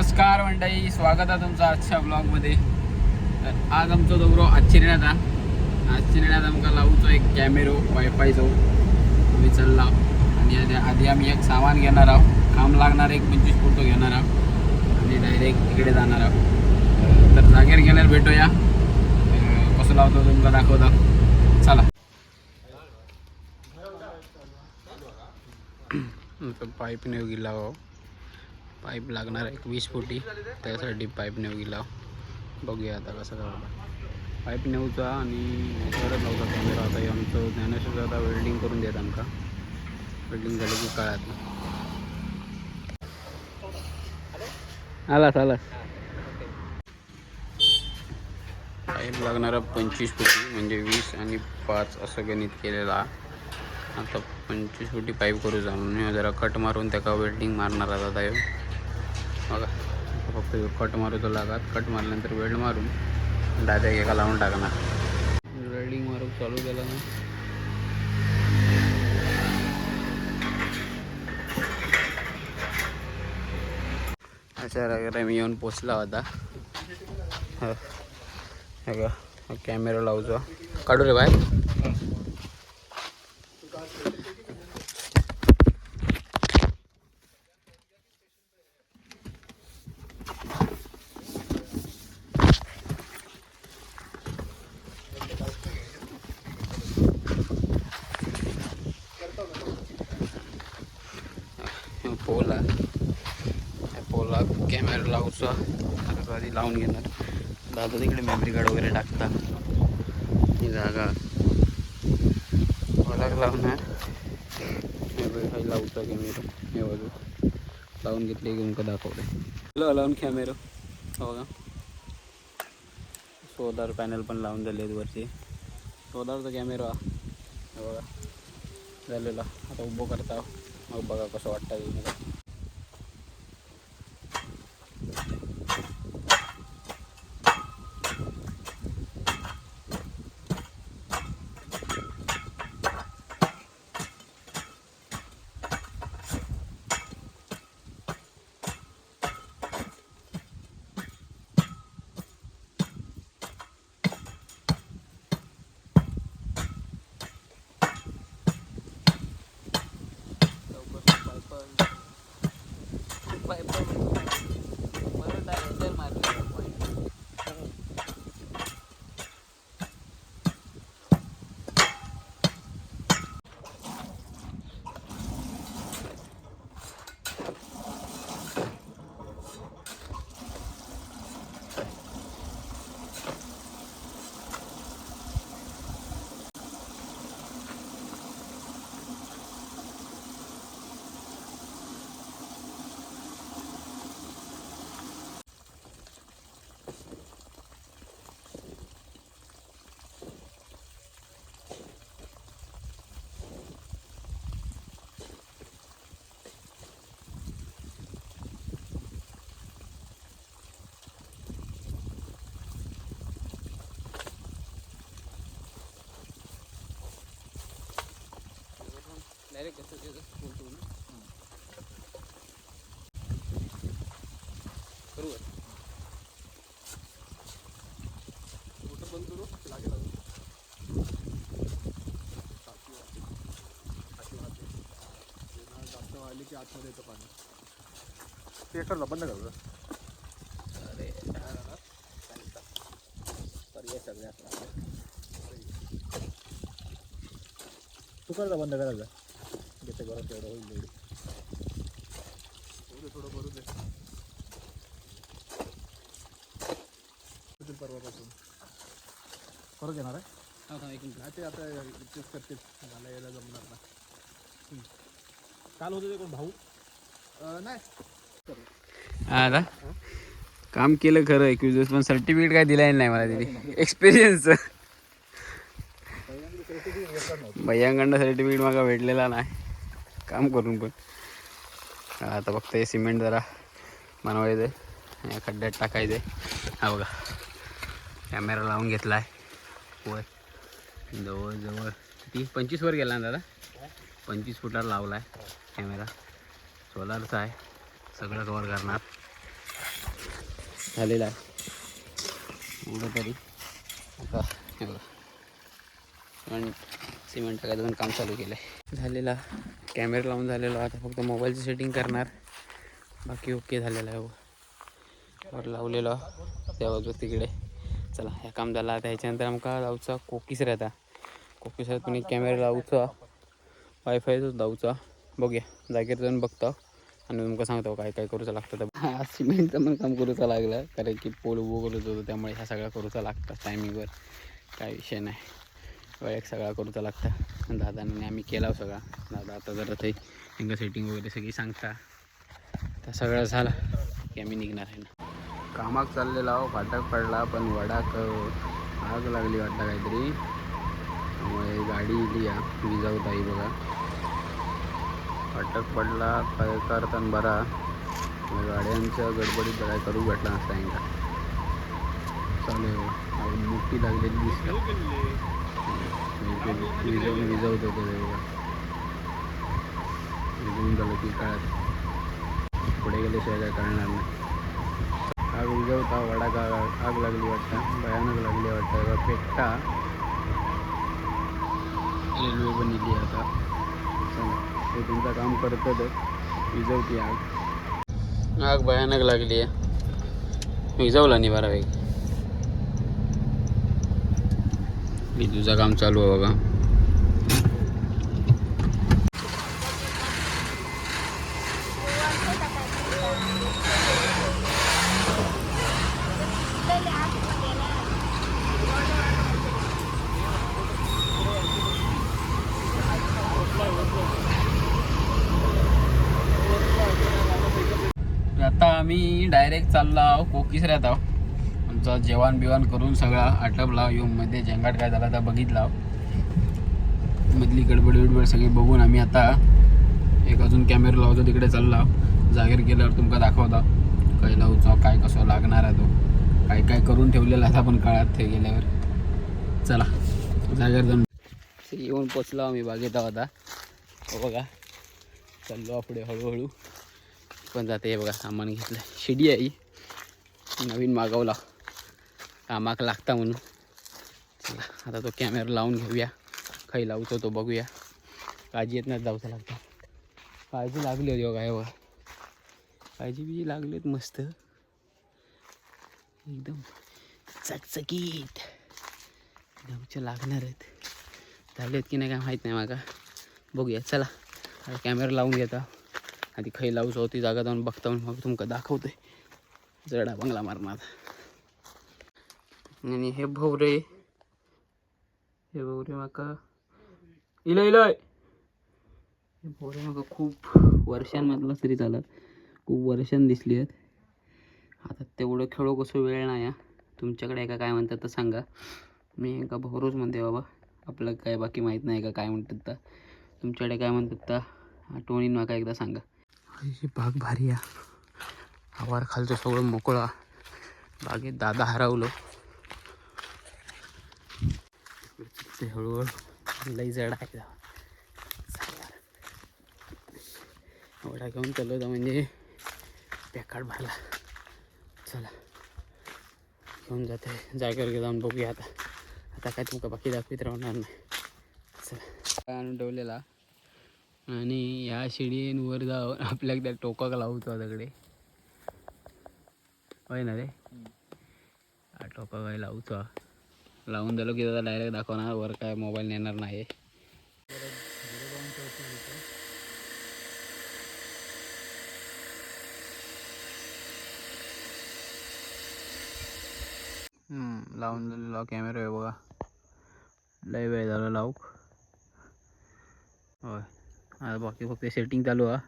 नमस्कार मंडळी स्वागत आहे तुमचं आजच्या ब्लॉगमध्ये तर आज आमचो दौरो आजची नेण्याचा आजची आमका लावूचो एक कॅमेरो वायफायचो आम्ही चालला. आणि आधी आधी आम्ही एक सामान घेणार आहोत. काम लागणार एक पंचवीस फोटो घेणार आहोत. आणि डायरेक्ट तिकडे जाणार आहोत. तर जागेवर गेल्यावर भेटूया. कसं लावतो तुमका दाखवतो? चला. पाईप नेऊ गेला हो पाईप लागणार एक वीस फुटी. त्यासाठी पाईप नेऊ गेला बघूया आता कसं झालं पाईप नेऊचा आणि परत नव्हता कॅमेरा आता हे आमचं ज्ञानेश्वर आता वेल्डिंग करून देत आमका वेल्डिंग झालं की काळात आलास आलास. पाईप लागणारा पंचवीस फुटी म्हणजे वीस आणि पाच असं गणित केलेला आता पंचवीस फुटी पाईप करू जाऊन जरा कट मारून त्याका वेल्डिंग मारणार आता ह्यो बघा फक्त कट कट मारूचो लागात. कट मारल्यानंतर वेल्ड मारून डायरेक्ट एका लावून टाकणार. वेल्डिंग मारून चालू केला ना. अशा वगैरे मी येऊन पोचला होता. हां. कॅमेरा लावतो. काढू रे बाय पोला. पोला कॅमेरा लावचा आता आधी लावून घेणार. दादा तिकडे मेमरी कार्ड वगैरे टाकता. ही जागा. पोलाक लावणार. हे बघ, हे कॅमेरा हे बाजू लावून घेतले की तुमका दाखवले लावून कॅमेरा हो का? सोलार पॅनल पण लावून झाले आहेत वरती. सोलारचा कॅमेरा हे बघा. झालेला. आता उभं करता. मग बघा कसं वाटतं ते मला. कसं बोलतो बरोबर बंद करू लागेल अजून जास्त वाढली की आतमध्ये येतं पाणी ते करता बंद करता अरे पर्याय सगळे असणार तू करता बंद करायचा घेते गरज तेवढं होईल दे थोडं भरू दे. परवापासून. परत येणार आहे? हा हा एक मिनिट. ते आता इतकेच करतील मला यायला जमणार ना. काल होते ते कोण भाऊ? नाही. आता काम केलं खरं एकवीस दिवस पण सर्टिफिकेट काय दिलं नाही मला तिथे एक्सपिरियन्स भैयांकडनं सर्टिफिकेट मागा भेटलेला नाही. काम करून पण. आता फक्त हे सिमेंट जरा बनवायचं आहे या खड्ड्यात टाकायचं आहे हा बघा. कॅमेरा लावून घेतला आहे वर जवळजवळ किती? पंचवीसवर गेला ना दादा? पंचवीस फुटावर लावला आहे कॅमेरा. सोलारचा आहे. सगळं कवर करणार. झालेला आहे. एवढं तरी. आता हे बघा. सिमेंट सिमेंट टाकायचं पण काम चालू केलं आहे झालेला कॅमेरा लावून झालेलो आता फक्त मोबाईलचं सेटिंग करणार. बाकी ओके झालेलं आहे वर लावलेलो त्या बाजू तिकडे. चला हे काम झालं आता ह्याच्यानंतर आमका जाऊचा कोकीस राहता कोकीस तुम्ही कॅमेरा लावचा. वायफायचोच जाऊचा बघूया. जागेवर जाऊन बघतो. आणि तुमका सांगतो काय काय करूचं लागतं तर. सिमेंटचं पण काम करूचं लागलं. कारण की पोल उभं करत होतं. त्यामुळे ह्या सगळ्या करूचा लागतं. टायमिंगवर काय विषय नाही. एक सगळा करूचा लागता. दादाने आम्ही केला हो सगळा. दादा आता जरा ते हिंग सेटिंग वगैरे सगळी सांगता. तर सगळं झालं. की आम्ही निघणार आहे ना. कामाक चाललेला हो फाटक पडला पण वडाक आग लागली वाटतं काहीतरी. त्यामुळे गाडी इली या विजावत आई बघा. फाटक पडला काय करताना बरा गाड्यांच्या गडबडीत काय करू भेटला नसता यांका चालेल. मोठी लागलेली दिसतात विजवून विजवत होते विजवून झालं की काळात पुढे गेल्याशिवाय काय कळणार नाही. आग विजवता वडा गाव आग लागली वाटतं. भयानक लागली वाटतं. पेट्टा रेल्वे बनली आता. ते तुमचं काम करतात विजवती आग. आग भयानक लागली आहे. विजवला नाही वेग तुझं काम चालू आहे बघा. आता आम्ही डायरेक्ट चाललो आहो कोकीस राहत आहो आमचं जेवण बिवण करून सगळा आटपला मध्ये झंगाट काय झाला तर बघितला मधली गडबड बिडबड सगळी बघून आम्ही आता एक अजून कॅमेरा लावतो तिकडे चालला जागेर गेल्यावर तुमका दाखवता. काय लावचा काय कसं लागणार आहे तो. काय काय करून ठेवलेला आता पण काळात ते गेल्यावर. चला जागेर जाऊन. येऊन पोचलो आम्ही बागेत आहोत आता. हो बघा चाललो पुढे हळूहळू. पण जाते हे बघा सामान घेतलं शिडी आहे नवीन मागवला. कामाक लागता म्हणून. चला आता तो कॅमेरा लावून घेऊया. काही लावतो तो बघूया. काळजी येत नाही जाऊचा लागता. काळजी लागली होती हो बघा बघा काळजी बिजी लागलीत मस्त. एकदम चकचकीत. जाऊच्या लागणार आहेत. झालेत की नाही काय माहीत नाही माका बघूया चला. आता कॅमेरा लावून घेता. आधी खै लावूच होती जागा जाऊन बघता मग तुमका दाखवतोय. जडा बंगला मारणार. आणि हे भोवरे. हे भोवरे माका. इलय इलय. हे भोवरे माका खूप वर्षांमधलं तरी चालत. खूप वर्षां दिसली आहेत. आता तेवढं खेळो कसं वेळ नाही आहे तुमच्याकडे एका काय म्हणतात तर सांगा. मी एका भोवरोच म्हणते बाबा. आपलं काय बाकी माहीत नाही का काय म्हणतात तर तुमच्याकडे काय म्हणतात तर आठवणीन माका एकदा सांगा. ही बाग भारी आहे. आवार खालचं सगळं मोकळा बागेत दादा हरवलो. ते हळूहळू लई जड आहे एवढा घेऊन चाललो होता म्हणजे पॅकाट भरला चला. घेऊन जाते. जागेवर जाऊन बघूया आता. आता काय तुमका बाकी दाखवित राहणार नाही. चला. आणून ठेवलेला आणि या शिडीन वर जाऊन आपल्याला त्या टोकाक लावतो तिकडे होय ना रे? हा टोका काय लावतो. लावून दिलो की दादा डायरेक्ट दाखवणार वर काय मोबाईल नेणार नाही लावून दिलेला कॅमेरा आहे बघा. लय वेळ झाला लावूक. होय. आता बाकी फक्त सेटिंग चालू आहे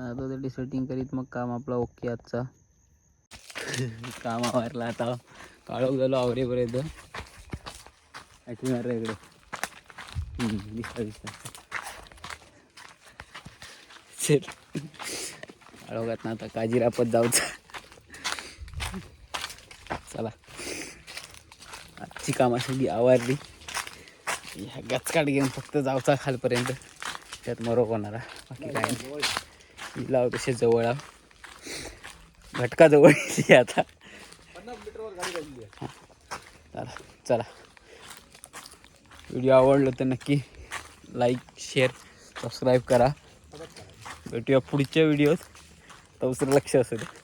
आता त्याची सेटिंग करीत मग काम आपला ओके आजचा. काम आवरला आता. काळोख झालो आवरेपर्यंत आठवणार इकडे. दिसता दिसता. चल. काळोखात ना आता काजीरापत जाऊचा चला. आजची कामा सगळी आवारली. ह्या गचकाट घेऊन फक्त जाऊचा खालपर्यंत. त्यात मरो होणारा बाकी काय नाही. लाव तसे जवळ. आव घटका जवळ. येते आता पन्नास मीटरवर गाडी काढली आहे चला चला. व्हिडिओ आवडलं तर नक्की लाईक शेअर सबस्क्राईब करा. भेटूया पुढच्या व्हिडिओत तर लक्ष असू दे.